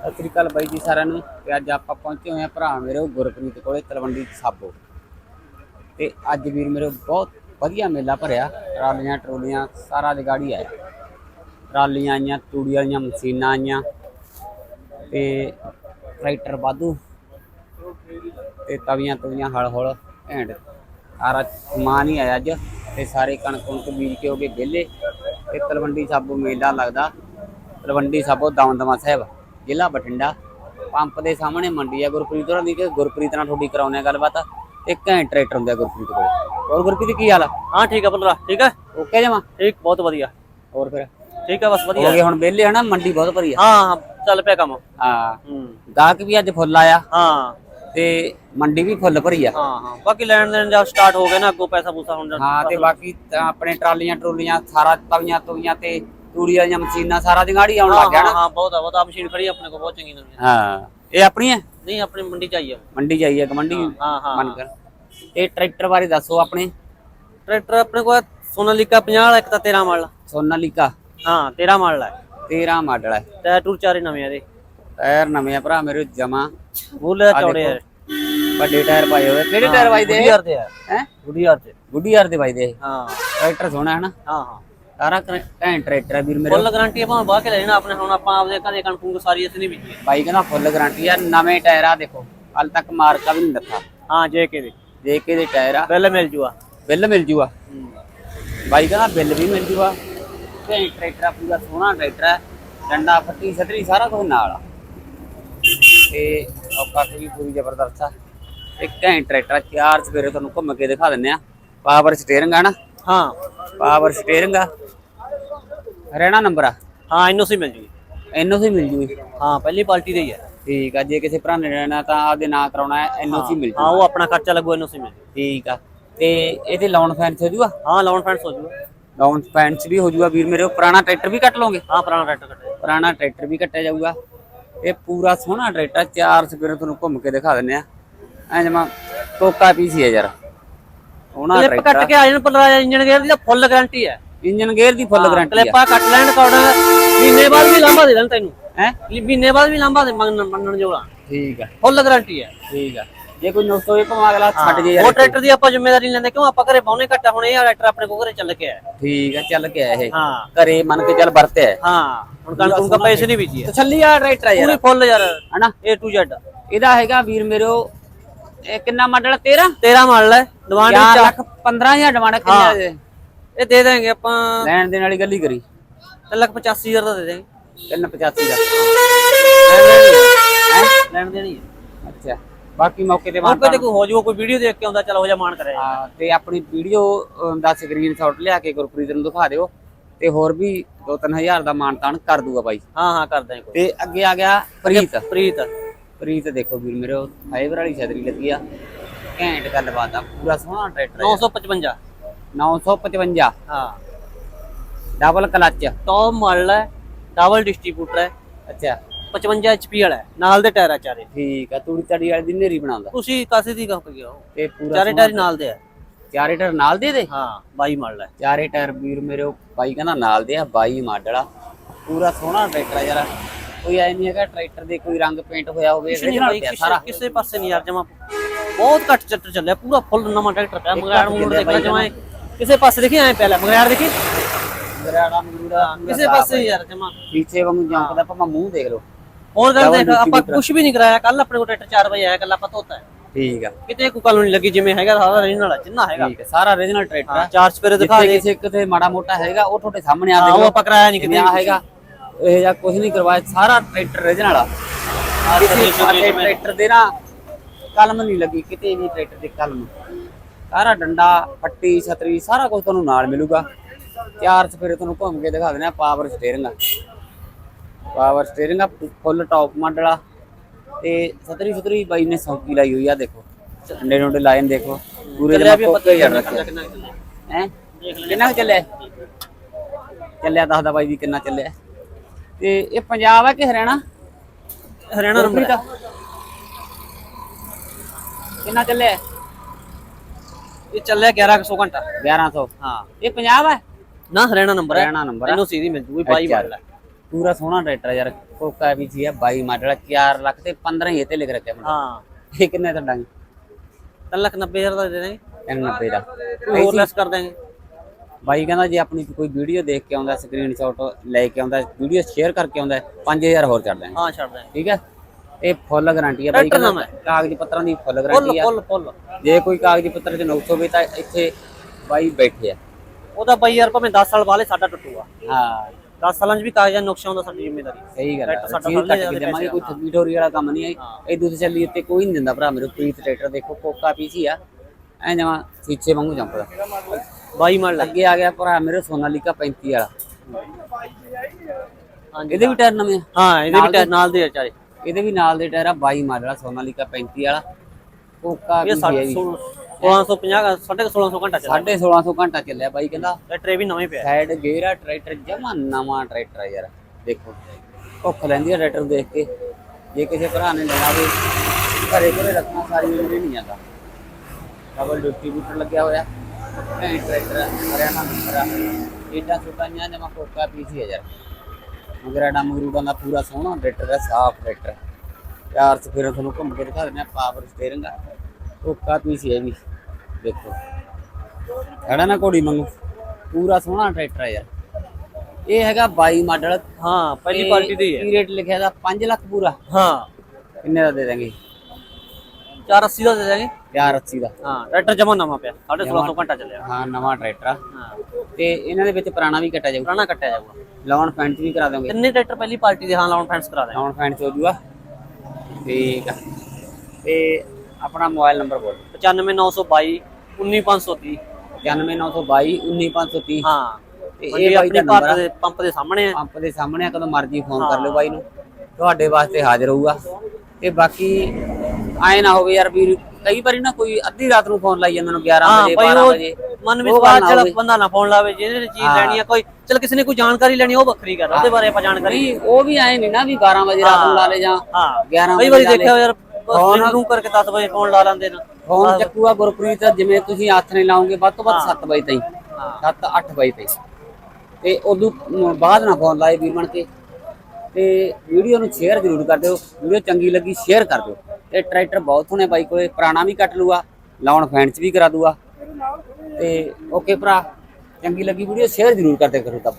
ਸਤਿ ਸ੍ਰੀ ਅਕਾਲ ਬਾਈ ਜੀ ਸਾਰਿਆਂ ਨੂੰ। ਤੇ ਅੱਜ ਆਪਾਂ ਪਹੁੰਚੇ ਹੋਏ ਆ ਭਰਾ ਮੇਰੇ ਗੁਰਪ੍ਰੀਤ ਕੋਲੇ, ਤਲਵੰਡੀ ਸਾਬੋ। ਤੇ ਅੱਜ ਵੀਰ ਮੇਰੇ ਬਹੁਤ ਵਧੀਆ ਮੇਲਾ ਭਰਿਆ। ਟਰਾਲੀਆਂ, ਟਰੋਲੀਆਂ, ਸਾਰਾ ਜਗਾੜੀ ਆਇਆ। ਟਰਾਲੀਆਂ ਆਈਆਂ, ਤੂੜੀ ਵਾਲੀਆਂ, ਮਸ਼ੀਨਾਂ ਆਈਆਂ। ਤੇ ਟਰੈਕਟਰ ਵਾਧੂ। ਤੇ ਤਵੀਆਂ ਤਵੀਆਂ ਹਲ ਹਲ ਐਂਡ ਸਾਰਾ ਸਮਾਨ ਹੀ ਆਇਆ ਅੱਜ। ਤੇ ਸਾਰੇ ਕਣਕ ਕੁਣਕ ਬੀਜ ਕੇ ਹੋ ਗਏ ਵਿਹਲੇ। ਤੇ ਤਲਵੰਡੀ ਸਾਬੋ ਮੇਲਾ ਲੱਗਦਾ। ਤਲਵੰਡੀ ਸਾਬੋ ਦਮਦਮਾ ਸਾਹਿਬ। ਜ਼ਿਲ੍ਹਾ ਬਠਿੰਡਾ। ਪੰਪ ਦੇ ਸਾਹਮਣੇ ਮੰਡੀ ਆ ਗੁਰਪ੍ਰੀਤ ਹੋਰਾਂ ਦੀ ਕਿ ਗੁਰਪ੍ਰੀਤ ਨਾਲ ਤੁਹਾਡੀ ਕਰਾਉਂਦੇ ਆ ਗੱਲਬਾਤ। ਤੇ ਘੈਂਟ ਟਰੈਕਟਰ ਹੁੰਦਾ ਗੁਰਪ੍ਰੀਤ ਕੋਲ। ਹੋਰ ਗੁਰਪ੍ਰੀਤ ਕੀ ਹਾਲ ਆ? ਹਾਂ ਠੀਕ ਆ ਭਲਰਾ ਠੀਕ ਹੈ ਓਕੇ ਜਮਾ ਠੀਕ ਬਹੁਤ ਵਧੀਆ। ਹੋਰ ਫਿਰ? ਠੀਕ ਆ ਬਸ ਹੋ ਵਧੀਆ ਗਏ ਹੁਣ ਵਿਹਲੇ ਹਨਾ ਮੰਡੀ ਬਹੁਤ ਭਰੀ ਆ ਹਾਂ ਹਾਂ ਚੱਲ ਪਿਆ ਕੰਮ। ਹਾਂ। ਹੂੰ। ਗਾਹਕ ਵੀ ਅੱਜ ਫੁੱਲ ਆਇਆ। ਹਾਂ। ਤੇ ਮੰਡੀ ਵੀ ਫੁੱਲ ਭਰੀ ਆ। ਹਾਂ ਹਾਂ। ਬਾਕੀ ਲੈਣ ਦੇਣ ਜਦ ਸਟਾਰਟ ਹੋ ਗਿਆ ਨਾ ਅੱਗੋਂ ਪੈਸਾ ਪੂਸਾ ਹੁਣ ਜਦ- ਹਾਂ ਤੇ ਬਾਕੀ ਆਪਣੇ ਟਰਾਲੀਆਂ ਟਰੋਲੀਆਂ ਸਾਰਾ ਤਵੀਆਂ ਤਵੀਆਂ ਤੇ ਤੂੜੀ ਵਾਲੀਆਂ ਮਸ਼ੀਨਾਂ ਸਾਰਾ ਜੰਗਾੜੀ ਆਉਣ ਲੱਗ ਗਿਆ ਹਾਂ ਨਾ। ਹਾਂ ਬਹੁਤ ਆ ਬਹੁਤ ਆ ਮਸ਼ੀਨ ਖੜੀ ਆ ਆਪਣੇ ਕੋਲ ਬਹੁਤ ਚੰਗੀ ਨਵੀਂ ਹਾਂ। ਇਹ ਆਪਣੀ ਹੈ ਨਹੀਂ ਆਪਣੀ ਮੰਡੀ ਚ ਆਈ ਆ। ਮੰਡੀ ਜਾਈਏ ਕਿ ਮੰਡੀ? ਹਾਂ ਹਾਂ ਮੰਨ ਕਰ। ਤੇ ਟਰੈਕਟਰ ਬਾਰੇ ਦੱਸੋ ਆਪਣੇ। ਟਰੈਕਟਰ ਆਪਣੇ ਕੋਲ ਸੋਨਾਲੀਕਾ 50 ਵਾਲਾ ਇੱਕ ਤਾਂ 13 ਮਾਡਲ ਸੋਨਾਲੀਕਾ? ਹਾਂ 13 ਮਾਡਲ ਹੈ 13 ਮਾਡਲ ਹੈ ਟਾਇਰ ਟੂਰ ਚਾਰੇ ਨਵੇਂ ਆ ਇਹਦੇ। ਟਾਇਰ ਨਵੇਂ ਆ ਭਰਾ ਮੇਰੇ ਜਮਾ। ਬੂਲੇ ਚੌੜੇ ਆ। ਵੱਡੇ ਟਾਇਰ ਪਾਏ ਹੋਏ। ਕਿਹੜੇ ਟਾਇਰ ਗੁੱਡੀਆਰ ਦੇ ਆ। ਹੈ? ਗੁੱਡੀਆਰ ਤੇ ਗੁੱਡੀਆਰ ਦੇ ਇਹ। ਹਾਂ। ਟਰੈਕਟਰ ਸੋਹਣਾ ਹੈ ਨਾ? ਹਾਂ ਹਾਂ। ਸਾਰਾ ਘੈਂਟ ਟਰੈਕਟਰ ਹੈ ਵੀਰ ਮੇਰੇ। ਫੁੱਲ ਗਾਰੰਟੀ ਆਪਾਂ ਬਾਹ ਕੇ ਲੈ ਜਾਣਾ ਆਪਣੇ ਹੁਣ ਆਪਾਂ ਆਪਦੇ ਘਰੇ ਕਣਕ ਸਾਰੀ ਅਸੀਂ ਨਹੀਂ ਬੀਜੀ ਬਾਈ ਕਹਿੰਦਾ ਫੁੱਲ ਗਾਰੰਟੀ ਆ ਨਵੇਂ ਟਾਇਰ ਆ ਦੇਖੋ ਹਾਲ ਤੱਕ ਮਾਰਕਾ ਵੀ ਨਹੀਂ ਦਿੱਤਾ। ਹਾਂ ਜੇ ਕੇ ਦੇ। ਜੇ ਕੇ ਦੇ ਟਾਇਰ ਆ। ਬਿੱਲ ਮਿਲ ਜੂਆ ਬਿੱਲ ਮਿਲ ਜੂਗਾ। ਬਾਈ ਕਹਿੰਦਾ ਬਿੱਲ ਵੀ ਮਿਲ ਜੂਗਾ। ਤੇ ਟਰੈਕਟਰ ਆ ਪੂਰਾ ਸੋਹਣਾ ਟਰੈਕਟਰ ਹੈ ਡੰਡਾ ਫੱਟੀ ਛਤਰੀ ਸਾਰਾ ਕੁਝ ਨਾਲ ਆ। ਤੇ ਔਕਾ ਵੀ ਪੂਰੀ ਜ਼ਬਰਦਸਤ ਆ। ਇੱਕ ਘੈਂਟ ਟਰੈਕਟਰ ਆ ਚਾਰ ਸਵੇਰੇ ਤੁਹਾਨੂੰ ਘੁੰਮ ਕੇ ਦਿਖਾ ਦਿੰਨੇ ਆ। ਪਾਵਰ ਸਟੀਅਰਿੰਗ ਆ ਨਾ? ਹਾਂ। ਪਾਵਰ ਸਟੀਅਰਿੰਗ ਆ। ਹਰਿਆਣਾ ਨੰਬਰ ਆ? ਹਾਂ ਇਹਨੂੰ ਸੀ ਮਿਲ ਜੂਗੀ। ਐਨਓਸੀ ਮਿਲ ਜੂਗੀ? ਹਾਂ ਪਹਿਲੀ ਪਾਰਟੀ ਦੇ ਹੀ ਹੈ ਠੀਕ ਆ ਜੇ ਕਿਸੇ ਭਰਾ ਨੇ ਲੈਣਾ ਤਾਂ ਆਪਦੇ ਨਾਂ ਕਰਾਉਣਾ ਹੈ ਐਨਓਸੀ ਮਿਲ ਹਾਂ ਜੂ ਉਹ ਆਪਣਾ ਖਰਚਾ ਲੱਗੂ ਇਹਨੂੰ ਸੀ ਮਿਲ ਜੂ ਠੀਕ ਆ ਤੇ ਇਹਦੇ ਲਾਉਣ ਫੈਂਸ ਹੋ ਜੂਗਾ? ਹਾਂ ਲੋਨ ਫੈਂਸ ਹੋ ਜੂਗਾ। ਲਾਉਣ ਫੈਂਸ ਵੀ ਹੋ ਜੂਗਾ ਵੀਰ ਮੇਰੇ ਉਹ ਪੁਰਾਣਾ ਟਰੈਕਟਰ ਵੀ ਕੱਟ ਲਓਗੇ? ਹਾਂ ਪੁਰਾਣਾ ਟਰੈਕਟਰ ਕੱਟੇ ਪੁਰਾਣਾ ਟਰੈਕਟਰ ਵੀ ਕੱਟਿਆ ਜਾਊਗਾ। ਇਹ ਪੂਰਾ ਸੋਹਣਾ ਟਰੈਕਟਰ ਚਾਰ ਸਪੀਰ ਤੁਹਾਨੂੰ ਘੁੰਮ ਕੇ ਦਿਖਾ ਦਿੰਨੇ ਆ। ਐ ਜਮਾ ਟੋਕਾ ਪੀਸੀ ਹੈ ਯਾਰ। ਸੋਹਣਾ ਕਲਿੱਪ ਕੱਟ ਟਰੈਕਟਰ ਕੇ ਆ ਜਾਣ ਪਰ ਇੰਜਨ ਗੇਅਰ ਦੀ ਤਾਂ ਫੁੱਲ ਗਾਰੰਟੀ ਹੈ ਇੰਜਨ ਗੇਅਰ ਦੀ ਫੁੱਲ ਗਾਰੰਟੀ ਆ। ਕਲਿੱਪਾਂ ਕੱਟ ਲੈਣ ਕੌੜ ਮਹੀਨੇ ਬਾਅਦ ਵੀ ਲਾਂਭਾ ਦੇ ਦੇਣ ਤੈਨੂੰ। ਹੈ? ਮਹੀਨੇ ਬਾਅਦ ਵੀ ਲਾਂਭਾ ਦੇ ਮੰਨਣ ਮੰਨਣ ਜੋਗਾ। ਠੀਕ ਆ। ਫੁੱਲ ਗਾਰੰਟੀ ਹੈ ਠੀਕ ਆ। ਜੇ ਕੋਈ ਨੁਕਸ ਹੋਵੇ ਭਾਵੇਂ ਅਗਲਾ ਛੱਡ ਜੇ ਯਾਰ ਉਹ ਟਰੈਕਟਰ ਦੀ ਆਪਾਂ ਜ਼ਿੰਮੇਵਾਰੀ ਲੈਂਦੇ ਕਿਉਂ? ਆਪਾਂ ਘਰੇ ਪਾਉਨੇ ਘੱਟਾ ਹੁਣ ਇਹ ਟਰੈਕਟਰ ਆਪਣੇ ਕੋਲ ਘਰੇ ਚੱਲ ਕੇ ਆਇਆ। ਠੀਕ ਆ ਚੱਲ ਕੇ ਆਇਆ ਇਹ। ਹਾਂ। ਘਰੇ ਮੰਨ ਕੇ ਚੱਲ ਵਰਤਿਆ ਹਾਂ। ਹੁਣ ਕਣਕ ਨੂੰ ਪੈਸੇ ਨਹੀਂ ਬੀਜੀ ਹੈ ਤਸੱਲੀ ਆ ਟਰੈਕਟਰ ਆ ਯਾਰ। ਪੂਰੀ ਫੁੱਲ ਯਾਰ ਹਨਾ? A to Z ਇਹਦਾ ਹੈਗਾ ਵੀਰ ਮੇਰੋ ਇਹ ਕਿੰਨਾ ਮਾਡਲ 13 13 ਮਾਡਲ ਹੈ ਡਿਮਾਂਡ 4 ਲੱਖ 15000 ਡਿਮਾਂਡ ਕਿੰਨੇ ਦੇ ਇਹ ਦੇ ਦੇਣਗੇ ਆਪਾਂ ਲੈਣ ਦੇਣ ਵਾਲੀ ਗੱਲ ਹੀ ਕਰੀ। 3 ਲੱਖ 85000 ਦਾ ਦੇ ਦੇਣਗੇ 385 ਦਾ ਹੈ। ਲੈਣ ਦੇਣੀ ਹੈ? ਅੱਛਾ। ਬਾਕੀ ਮੌਕੇ ਤੇ ਮੌਕੇ ਤੇ ਕੋਈ ਹੋ ਜਾਊ ਕੋਈ ਵੀਡੀਓ ਦੇਖ ਕੇ ਆਉਂਦਾ ਚਲ ਹੋ ਜਾ ਮਾਨ ਕਰੇ ਹਾਂ ਤੇ ਆਪਣੀ ਵੀਡੀਓ ਦਾ ਸਕਰੀਨਸ਼ਾਟ ਲਿਆ ਕੇ ਗੁਰਪ੍ਰੀਤ ਨੂੰ ਦਿਖਾ ਦਿਓ ਤੇ ਹੋਰ ਵੀ 2-3000 ਦਾ ਮਾਨਤਾਨ ਕਰ ਦੂਗਾ ਬਾਈ। ਹਾਂ ਹਾਂ ਕਰ ਦਾਂਗੇ ਕੋਈ ਤੇ ਅੱਗੇ ਆ ਗਿਆ ਪ੍ਰੀਤ। ਪ੍ਰੀਤ। ਪ੍ਰੀਤ ਦੇਖੋ ਵੀਰ ਮੇਰੇ ਫਾਈਬਰ ਵਾਲੀ ਛਤਰੀ ਲੱਗੀ ਆ। ਘੈਂਟ ਗੱਲਬਾਤ ਆ ਪੂਰਾ ਸੋਹਣਾ ਟਰੈਕਟਰ 955 955 ਹਾਂ ਡਬਲ ਕਲਚ ਟੌਪ ਮਾਡਲ ਹੈ ਡਬਲ ਡਿਸਟ੍ਰੀਬਿਊਟਰ ਹੈ ਅੱਛਾ 55 HP ਵਾਲਾ ਹੈ ਨਾਲ ਦੇ ਟਾਇਰ ਆ ਚਾਰੇ ਠੀਕ ਆ ਤੂੜੀ ਤੜੀ ਵਾਲੀ ਦੀ ਨੇਰੀ ਬਣਾਉਂਦਾ ਤੁਸੀਂ ਕਾਸੇ ਦੀ ਕਹੋ ਗਿਆ ਤੇ ਪੂਰਾ ਚਾਰੇ ਟਾਇਰ ਨਾਲ ਦੇ ਆ ਚਾਰੇ ਟਾਇਰ ਨਾਲ ਦੇ ਦੇ ਹਾਂ 22 ਮਾਡਲ ਹੈ ਚਾਰੇ ਟਾਇਰ ਵੀਰ ਮੇਰੇ ਬਾਈ ਕਹਿੰਦਾ ਨਾਲ ਦੇ ਆ 22 ਮਾਡਲ ਆ ਪੂਰਾ ਸੋਹਣਾ ਟਰੈਕਟਰ ਆ ਯਾਰ ਕੋਈ ਐ ਨਹੀਂ ਹੈਗਾ ਟਰੈਕਟਰ ਦੇ ਕੋਈ ਰੰਗ ਪੇਂਟ ਹੋਇਆ ਹੋਵੇ ਸਾਰਾ ਕਿਸੇ ਪਾਸੇ ਨਹੀਂ ਯਾਰ ਜਮਾ ਬਹੁਤ ਘੱਟ ਚੱਟਰ ਚੱਲਿਆ ਪੂਰਾ ਫੁੱਲ ਨਵਾਂ ਟਰੈਕਟਰ ਪਿਆ ਮਗਰਾੜ ਮੂਡ ਦੇਖਣਾ ਜਮਾ ਕਿਸੇ ਪਾਸੇ ਦੇਖੀ ਐ ਪਹਿਲਾਂ ਮਗਰਾੜ ਦੇਖੀ। ਗਰਾੜਾ ਕਿਸੇ ਪਾਸੇ ਯਾਰ ਜਮਾ। ਪੀਛੇ ਵਾਂਗੂ ਜੰਪਦਾ ਭਾਵੇਂ ਮੂੰਹ ਦੇਖ ਲਓ। ਹੋਰ ਗੱਲ ਦੇਖ ਆਪਾਂ। ਕੁਝ ਵੀ ਨਹੀਂ ਕਰਾਇਆ ਕੱਲ ਆਪਣੇ ਕੋਲ ਟਰੈਕਟਰ 4 ਵਜੇ ਆਇਆ ਕੱਲ ਆਪਾਂ ਧੋਤਾ ਹੈ। ਠੀਕ ਆ। ਕਿਤੇ ਕੋਈ ਕੱਲ ਨਹੀਂ ਲੱਗੀ ਜਿਵੇਂ ਹੈਗਾ ਸਾਰਾ ਰੀਜਨਲ ਜਿੰਨਾ ਹੈਗਾ। ਠੀਕ ਆ ਸਾਰਾ origignal ਟਰੈਕਟਰ ਆ। ਚਾਰ ਸਪੇਰੇ ਦਿਖਾ ਦੇ। ਕਿਸੇ ਕਿਤੇ ਮਾੜਾ ਮੋਟਾ ਹੈਗਾ ਉਹ ਤੁਹਾਡੇ ਸਾਹਮਣੇ ਆ ਹਾਂ, ਦੇਖ ਆਪਾਂ ਕਰਾਇਆ ਨਹੀਂ ਕਿਤੇ ਹੈਗਾ ਇਹ ਜਾਂ ਕੁਝ ਨਹੀਂ ਕਰਵਾਇਆ ਸਾਰਾ ਟਰੈਕਟਰ origignal ਆ। ਟਰੈਕਟਰ ਦੇ ਨਾ ਕਲਮ ਨਹੀਂ ਲੱਗੀ ਕਿਤੇ ਵੀ ਟਰੈਕਟਰ ਦੇ ਕਲਮ। ਸਾਰਾ ਡੰਡਾ ਪੱਟੀ ਛਤਰੀ ਸਾਰਾ ਕੁਝ ਤੁਹਾਨੂੰ ਨਾਲ ਮਿਲੂਗਾ। ਚਾਰ ਸਫੇਰੇ ਤੁਹਾਨੂੰ ਘੁੰਮ ਕੇ ਦਿਖਾ ਦਿੰਦੇ ਆ ਪਾਵਰ ਸਟੀਅਰਿੰਗ ਆ। ਪਾਵਰ ਸਟੀਅਰਿੰਗ ਆ ਫੁੱਲ ਟੌਪ ਮਾਡਲ ਆ। ਤੇ ਛਤਰੀ ਛਤਰੀ ਬਾਈ ਨੇ ਸੌਕੀ ਲਾਈ ਹੋਈ ਆ ਦੇਖੋ। ਡੰਡੇ ਡੰਡੇ ਲਾਈਨ ਦੇਖੋ। ਪੂਰੇ ਜਮਾ ਜੜ ਪਤਾ ਰੱਖਿਆ ਹੈ? ਕਿੰਨਾ ਚੱਲਿਆ? ਚੱਲਿਆ ਦੱਸਦਾ ਬਾਈ ਜੀ ਕਿੰਨਾ ਚੱਲਿਆ। ਤੇ ਇਹ ਪੰਜਾਬ ਹੈ ਕਿ ਹਰਿਆਣਾ? ਹਰਿਆਣਾ ਨੰਬਰ ਗੁਰਪ੍ਰੀਤ? ਕਿੰਨਾ ਚੱਲਿਆ? ਇਹ ਚੱਲਿਆ 1100 ਘੰਟਾ। 1100 ਹਾਂ। ਇਹ ਪੰਜਾਬ ਹੈ ਨਾ ਹਰਿਆਣਾ ਨੰਬਰ ਹੈ। ਹਰਿਆਣਾ ਨੰਬਰ ਹੈ। ਇਹਨੂੰ ਸੀਧੀ ਮਿਲ ਜੂਗੀ 22 ਮਾਡਲ ਹੈ। ਪੂਰਾ ਸੋਹਣਾ ਟਰੈਕਟਰ ਯਾਰ ਕੋਕਾ ਵੀ ਜੀ ਆ 22 ਮਾਡਲ 4 ਲੱਖ ਤੇ 15 ਹੀ ਇਹ ਤੇ ਲਿਖ ਰੱਖਿਆ ਮੈਨੂੰ। ਹਾਂ। ਇਹ ਕਿੰਨੇ ਦਾ ਡਾਂਗੇ? 3 ਲੱਖ 90 ਹਜ਼ਾਰ ਦਾ ਦੇ ਦੇਣਗੇ। 90 ਦਾ। ਕੋਈ ਹੋਰ ਲੈਸ ਕਰ ਦੇਣਗੇ ਬਾਈ ਕਹਿੰਦਾ ਜੇ ਆਪਣੀ ਕੋਈ ਵੀਡੀਓ ਦੇਖ ਕੇ ਆਉਂਦਾ ਸਕਰੀਨਸ਼ਾਟ ਲੈ ਕੇ ਆਉਂਦਾ ਵੀਡੀਓ ਸ਼ੇਅਰ ਕਰਕੇ ਆਉਂਦਾ 5000 ਹੋਰ ਛੱਡ ਦਾਂਗੇ ਹਾਂ ਛੱਡ ਦੇਣਗੇ ਠੀਕ ਹੈ? ਇਹ ਫੁੱਲ ਗਾਰੰਟੀ ਹੈ ਬਾਈ ਟਰੈਕਟਰ ਕਾਗਜ਼ ਪੱਤਰਾਂ ਦੀ ਫੁੱਲ ਫੁੱਲ ਗਾਰੰਟੀ ਆ। ਫੁੱਲ ਫੁੱਲ। ਜੇ ਕੋਈ ਕਾਗਜ਼ ਪੱਤਰ 'ਚ ਨੁਕਸ ਹੋਵੇ ਤਾਂ ਇੱਥੇ ਬਾਈ ਬੈਠੇ ਆ। ਉਹਦਾ ਬਾਈ ਯਾਰ ਭਾਵੇਂ 10 ਸਾਲ ਬਾਅਦ ਸਾਡਾ ਟੁੱਟੂਗਾ ਹਾਂ। 10 ਸਾਲਾਂ 'ਚ ਵੀ ਕਾਗਜ਼ਾਂ ਨੁਕਸਾਨ ਹੁੰਦਾ ਸਾਡੀ ਜ਼ਿੰਮੇਵਾਰੀ। ਸਹੀ ਗੱਲ ਹੈ ਟਰੈਕਟਰ ਸਾਡਾ ਚੀਜ਼ ਕੱਟ ਕੇ ਦੇਵਾਂਗੇ ਕੋਈ ਠੱਗੀ ਠੋਰੀ ਵਾਲਾ ਕੰਮ ਨਹੀਂ ਆਈ ਇਹ ਦੂਜੇ ਚੱਲੀ ਉੱਤੇ ਕੋਈ ਨਹੀਂ ਦਿੰਦਾ ਭਰਾ ਮੇਰੇ ਪ੍ਰੀਤ ਟਰੈਕਟਰ ਦੇਖੋ ਕੋਕਾ ਪੀਸੀ ਆ। ਐ ਜਮਾ ਸੀਚੇ ਵਾਂਗੂ ਜੰਪਦਾ 22 ਮਾਡਲ ਅੱਗੇ ਆ ਗਿਆ ਭਰਾ ਮੇਰੇ ਸੋਨਾਲੀਕਾ 35 ਵਾਲਾ। ਹਾਂਜੀ। ਇਹਦੇ ਵੀ ਟਾਇਰ ਨਵੇਂ ਆ? ਹਾਂ ਇਹਦੇ ਵੀ ਟਾਇਰ ਨਾਲ ਦੇ ਆ ਚਾਰੇ। ਇਹਦੇ ਵੀ ਨਾਲ ਦੇ ਟਾਇਰ ਆ 22 ਮਾਡਲ ਆ ਸੋਨਾਲੀਕਾ 35 ਵਾਲਾ। ਕੋਕਾ ਇਹ ਪੀਸੀ ਹੈ ਜੀ 1650 ਸਾਢੇ ਕੁ 1600 ਘੰਟਾ ਚੱਲਿਆ। 1650 ਘੰਟਾ ਚੱਲਿਆ ਬਾਈ ਕਹਿੰਦਾ। ਟਰੈਕਟਰ ਵੀ ਨਵੇਂ ਪਿਆ। ਸਾਈਡ ਗੇਅਰ ਆ ਟਰੈਕਟਰ ਜਮਾ ਨਵਾਂ ਟਰੈਕਟਰ ਆ ਯਾਰ। ਦੇਖੋ ਭੁੱਖ ਲੈਂਦੀ ਆ ਟਰੈਕਟਰ ਦੇਖ ਕੇ। ਜੇ ਕਿਸੇ ਭਰਾ ਨੇ ਲੈਣਾ ਹੋਵੇ ਘਰੇ ਘਰੇ ਰੱਖਣਾ ਸਾਰੀ ਉਮਰ ਹੀ ਨਹੀਂ ਜਾਂਦਾ। ਡਬਲ ਡਿਸਟ੍ਰੀਬਿਊਟਰ ਲੱਗਿਆ ਹੋਇਆ। ਐਂ ਟਰੈਕਟਰ ਹਰਿਆਣਾ ਨੰਬਰ ਆ। ਏਡਾ ਛੋਟਾਈਆਂ ਜਮਾ ਕੋਕਾ ਪੀਸੀ ਆ ਯਾਰ। ਮਗਰ ਐਡਾ ਮਗਰੂਡਾਂ ਦਾ ਪੂਰਾ ਸੋਹਣਾ ਟਰੈਕਟਰ ਹੈ ਸਾਫ਼ ਟਰੈਕਟਰ ਯਾਰ ਫਿਰ ਤੁਹਾਨੂੰ ਘੁੰਮ ਕੇ ਦਿਖਾ ਦਿੰਦੇ ਆ ਪਾਵਰ ਸਟੀਅਰਿੰਗ ਆ। ਕੋਕਾ ਪੀਸੀ ਹੈ ਵੀ ਦੇਖੋ। ਖੜਾ ਨਾ ਘੋੜੀ ਮੰਗੂ ਪੂਰਾ ਸੋਹਣਾ ਟਰੈਕਟਰ ਹੈ ਯਾਰ। ਇਹ ਹੈਗਾ 22 ਮਾਡਲ। ਹਾਂ ਪਹਿਲੀ ਪਾਰਟੀ ਦੀ ਹੈ। ਕੀ ਰੇਟ ਲਿਖਿਆ ਦਾ 5 ਲੱਖ ਪੂਰਾ। ਹਾਂ। ਕਿੰਨੇ ਦਾ ਦੇ ਦਾਂਗੇ 480 ਦਾ ਦੇ ਦਾਂਗੇ 480 ਦਾ। ਹਾਂ ਟਰੈਕਟਰ ਜਮਾ ਨਵਾਂ ਪਿਆ ਸਾਢੇ 1600 ਘੰਟਾ ਚੱਲਿਆ। ਹਾਂ ਨਵਾਂ ਟਰੈਕਟਰ ਆ। ਹਾਂ। ਤੇ ਇਹਨਾਂ ਦੇ ਵਿੱਚ ਪੁਰਾਣਾ ਵੀ ਕੱਟਿਆ ਜਾਊ। ਪੁਰਾਣਾ ਕੱਟਿਆ ਜਾਊਗਾ। ਲਾਉਣ ਫੈਂਟ ਵੀ ਕਰਾ ਦੋਗੇ ਤਿੰਨੇ ਟਰੈਕਟਰ ਪਹਿਲੀ ਪਾਰਟੀ ਦੇ ਹਾਂ ਲਾਉਣ ਫੈਂਸ ਕਰਾ ਦੇ ਲਾਉਣ ਫੈਂਟ ਹੋ ਜੂਗਾ। ਠੀਕ ਆ। ਤੇ ਆਪਣਾ ਮੋਬਾਈਲ ਨੰਬਰ ਬੋਲ। 95922 19530 99922 19530 ਹਾਂ। ਤੇ ਇਹ ਬਾਈ ਆਪਣੀ ਦਾ ਨੰਬਰ ਆ। ਪੰਪ ਦੇ ਸਾਹਮਣੇ ਹੈ ਪੰਪ ਦੇ ਸਾਹਮਣੇ ਆ, ਕਦੋਂ ਮਰਜ਼ੀ ਫੋਨ ਕਰ ਲਿਓ ਬਾਈ ਨੂੰ। ਤੁਹਾਡੇ ਵਾਸਤੇ ਹਾਜ਼ਰ ਹੋਊਗਾ। ਤੇ ਬਾਕੀ ਆਏ ਨਾ ਹੋਵੇ ਯਾਰ ਵੀਰ ਕਈ ਵਾਰੀ ਨਾ ਕੋਈ ਅੱਧੀ ਰਾਤ ਨੂੰ ਫੋਨ ਲਾਈ ਜਾਂਦਾ ਨੂੰ 11 ਹਾਂ ਵਜੇ ਭਾਈ 12 ਉਹ ਵਜੇ। ਮਨ ਵਿੱਚ ਬਾਤ ਚਲ ਹੋਵੇ। ਬੰਦਾ ਨਾ ਫੋਨ ਲਾਵੇ ਜਿਹਨੇ ਚੀਜ਼ ਲੈਣੀ ਹੈ। ਕੋਈ ਚਲ ਕਿਸੇ ਨੇ ਕੋਈ ਜਾਣਕਾਰੀ ਲੈਣੀ ਉਹ ਵੱਖਰੀ ਗੱਲ ਆ, ਉਹਦੇ ਬਾਰੇ ਆਪਾਂ ਜਾਣਕਾਰੀ ਨਹੀਂ ਉਹ ਵੀ ਆਏ ਨਹੀਂ ਨਾ ਵੀ 12 ਵਜੇ ਰਾਤ ਨੂੰ ਲਾ ਲੈ ਜਾਂ ਹਾਂ। 11 ਕਈ ਵਾਰੀ। ਦੇਖਿਆ ਯਾਰ ਫੋਨ- ਨੂੰ ਕਰਕੇ 10 ਵਜੇ ਫੋਨ ਲਾ ਲੈਂਦੇ ਨੇ। ਫੋਨ ਚੱਕੂਗਾ ਗੁਰਪ੍ਰੀਤ ਜਿਵੇਂ ਤੁਸੀਂ ਹੱਥ ਨੇ ਲਾਓਗੇ ਵੱਧ ਤੋਂ ਵੱਧ 7 ਵਜੇ ਤਾਈਂ। ਹਾਂ। 7 8 ਵਜੇ ਤਾਈਂ। ਤੇ ਉਦੋਂ ਮ- ਬਾਅਦ ਨਾ ਫੋਨ ਲਾਏ ਵੀਰ ਬਣ ਕੇ। ਤੇ ਵੀਡੀਓ ਨੂੰ ਸ਼ੇਅਰ ਜ਼ਰੂਰ ਕਰ ਦਿਓ ਵੀਡੀਓ ਚੰਗੀ ਲੱਗੀ ਸ਼ੇਅਰ ਕਰ ਦਿਓ। ਇਹ ਟਰੈਕਟਰ ਬਹੁਤ ਸੋਹਣੇ ਬਾਈ ਕੋਲੇ, ਪੁਰਾਣਾ ਵੀ ਕੱਟ ਲੂਗਾ, ਲਾਉਣ ਫੈਨ 'ਚ ਵੀ ਕਰਾ ਦੂਗਾ। ਤੇ ਓਕੇ ਭਰਾ, ਚੰਗੀ ਲੱਗੀ ਵੀਡੀਓ, ਸ਼ੇਅਰ ਜ਼ਰੂਰ ਕਰਦੇ ਕਰੋ ਤਾਂ